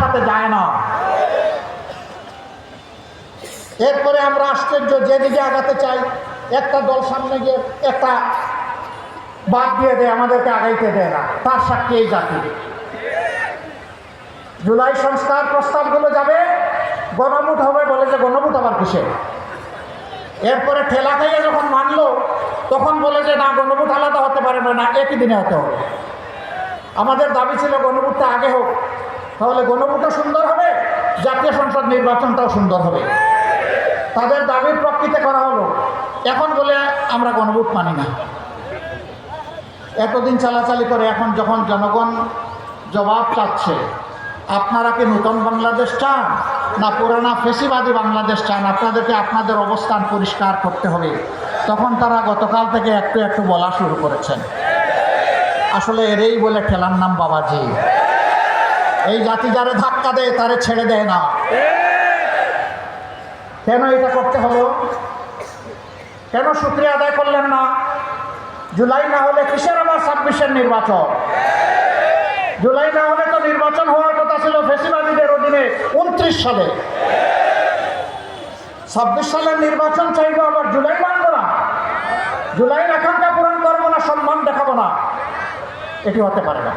একসাথে যায় না। এরপরে আমরা আশ্চর্য, যেদিকে আগাতে চাই, একটা দল সামনে গিয়ে একটা বাদ দিয়ে দেয়, আমাদেরকে আগাইতে দেয় না। তার সাক্ষী এই জাতি। জুলাই সংস্কার প্রস্তাবগুলো যাবে, গণভোট হবে বলে যে গণভোট আবার কিসে এরপরে ঠেলা খাইয়ে যখন মানলো, তখন বলে যে না, গণভোট আলাদা হতে পারে না, একই দিনে হতে হবে। আমাদের দাবি ছিল গণভোটটা আগে হোক। তাহলে গণভোটও সুন্দর হবে? জাতীয় সংসদ নির্বাচনটাও সুন্দর হবে। তাদের দাবির প্রকৃতি করা হলো। এখন বলে আমরা গণভোট মানি না। এতদিন চালাচালি করে এখন যখন জনগণ জবাব চাচ্ছে, আপনারা কি নূতন বাংলাদেশ চান? না পুরানা ফেসিবাদী বাংলাদেশ চান? আপনাদেরকে আপনাদের অবস্থান পরিষ্কার করতে হবে। তখন তারা গতকাল থেকে একটু একটু বলা শুরু করেছেন। আসলে এরেই বলে ঠেলার নাম বাবাজি। এই জাতি যারা ধাক্কা দেয়, তারে ছেড়ে দেয় না। কেন এটা করতে হলো? কেন শুক্রিয়া আদায় করলেন না? জুলাই না হলে কিসের আবার ছাব্বিশের নির্বাচন? জুলাই না হলে তো নির্বাচন হওয়ার কথা ছিল ফেসিবাদীদের অধীনে উনত্রিশ সালে। ছাব্বিশ সালের নির্বাচন চাইব আবার জুলাই মানবো না? জুলাইয়ের আকাঙ্ক্ষা পূরণ করব না, সম্মান দেখাবো না। এটি হতে পারে না।